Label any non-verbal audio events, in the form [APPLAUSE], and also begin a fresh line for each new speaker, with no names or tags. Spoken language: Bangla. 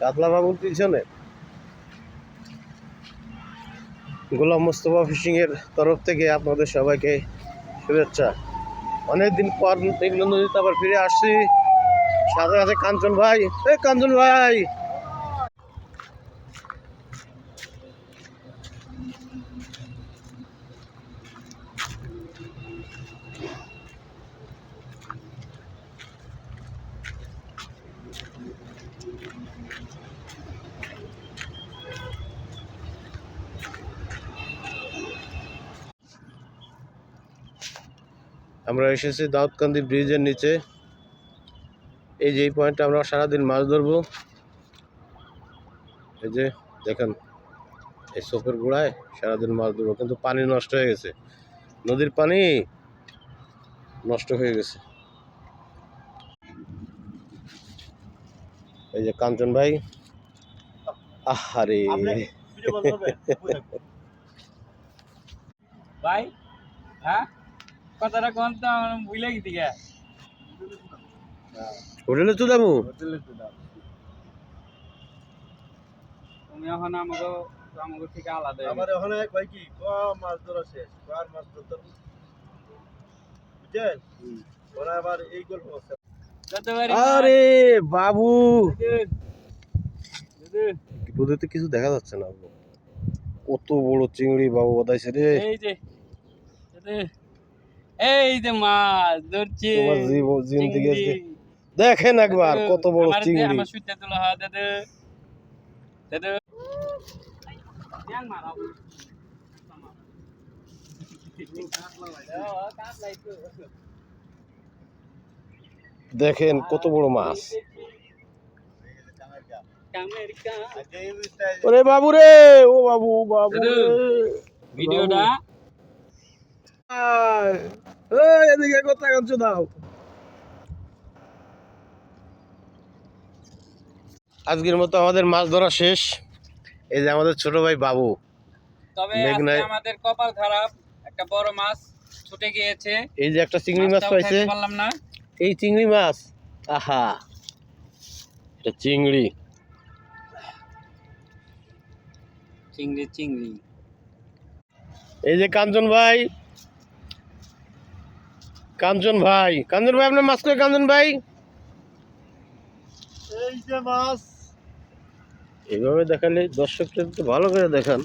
কাতলা বাবুর পিছনে। গোলাম মোস্তফা এর তরফ থেকে আপনাদের সবাইকে শুভেচ্ছা। অনেকদিন পর এগুলো নদীতে আবার ফিরে আসছি। সাথে আছে কাঞ্চন ভাই। কাঞ্চন ভাই! আমরা এসেছি দাউদকান্দি ব্রিজের নিচে। এই যে এই পয়েন্টে আমরা সারাদিন মাছ ধরবো। এই যে দেখেন এই সোপের গোড়ায় সারাদিন মাছ ধরবো কিন্তু পানি নষ্ট হয়ে গেছে। নদীর পানি নষ্ট হয়ে গেছে। এই যে কাঞ্চন ভাই আহারে। [LAUGHS]
ভাই হ্যাঁ? কথাটা কোন তো আমার ভুলে গেছি গে।
হোটেলে তো যাব?
তুমি এখন আমাকে আমাকে থেকে আলাদা
আমার ওখানে কয় কি কম মাছ ধরা শেষ আর মাছ ধরতে বুঝছেন? ওরা আবার এই গল্প
আরে বাবু!
দাদু,
কিছু দেখা যাচ্ছে না। কত বড় চিংড়ি বাবু বাদাইছে রে।
এই যে দাদু, এই যে মাছ ধরছি।
জিন্দেগি। আজকে দেখেন একবার কত বড় চিংড়ি।
আমার সুইটা তোলা হয় দাদু। দাদু।
দেখেন কত বড় মাছ। ওরে বাবু রে ও বাবু। বাবু
ভিডিওটা
এদিকে দাও। আজকের মতো আমাদের মাছ ধরা শেষ। এই যে আমাদের ছোট ভাই বাবু।
তবে আমাদের কপাল খারাপ। একটা বড় মাছ ছুটে গিয়েছে।
এই যে একটা চিংড়ি মাছ পাইছে।
পারলাম না।
এই চিংড়ি মাছ? আহা। এটা চিংড়ি।
চিংড়ি চিংড়ি।
এই যে কাঞ্চন ভাই কাঞ্চন ভাই। কাঞ্চন ভাই আপনার মাছ করে কাঞ্চন ভাই?
এই যে মাছ।
এইভাবে দেখালে দর্শকদের তো ভালো করে দেখান।